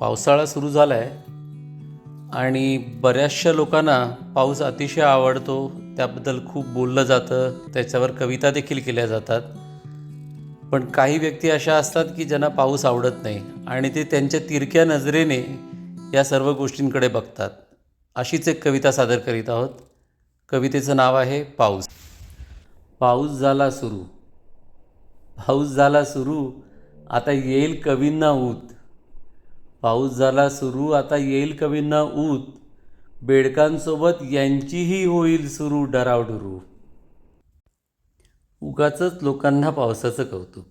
पावसाळा सुरू झाला आहे आणि बऱ्याचशा लोकांना पाऊस अतिशय आवडतो. त्याबद्दल खूप बोललं जातं. त्याच्यावर कविता देखील केल्या जातात. पण काही व्यक्ती अशा असतात की ज्यांना पाऊस आवडत नाही आणि ते त्यांच्या तिरक्या नजरेने या सर्व गोष्टींकडे बघतात. अशीच एक कविता सादर करीत आहोत. कवितेचं नाव आहे पाऊस. पाऊस झाला सुरू. पाऊस झाला सुरू. आता येईल कवींना ऊत. पाऊस झाला सुरू आता येईल कवींना ऊत. बेडकांसोबत यांचीही होईल सुरू डरावडुरू उगाचंच लोकांना पावसाचं कौतुक.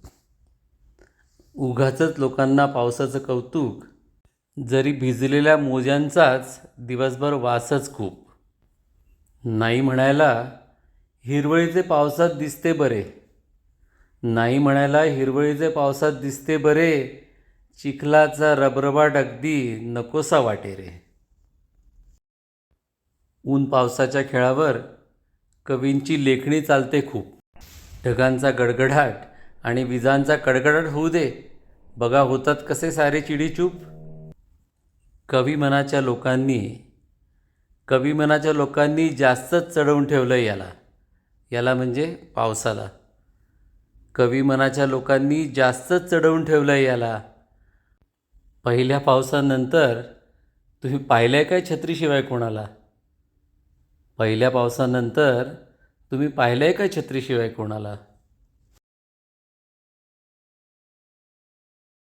उगाचंच लोकांना पावसाचं कौतुक. जरी भिजलेल्या मोज्यांचाच दिवसभर वासच खूप. नाही म्हणायला हिरवळीचे पावसात दिसते बरे. नाही म्हणायला हिरवळीचे पावसात दिसते बरे चिखलाचा रबरबाट अगदी नकोसा वाटे रे. ऊन पावसाच्या खेळावर कवींची लेखणी चालते खूप. ढगांचा गडगडाट आणि विजांचा कडगडाट होऊ दे. बघा होतात कसे सारे चिडीचूप? कवी मनाच्या लोकांनी कवी मनाच्या लोकांनी जास्तच चढवून ठेवलं याला. याला म्हणजे पावसाला. कवी मनाच्या लोकांनी जास्तच चढवून ठेवलं याला. पहिल्या पावसानंतर तुम्ही पाहिलं काय छत्रीशिवाय कोणाला? पहिल्या पावसानंतर तुम्ही पाहिलं आहे काय छत्रीशिवाय कोणाला?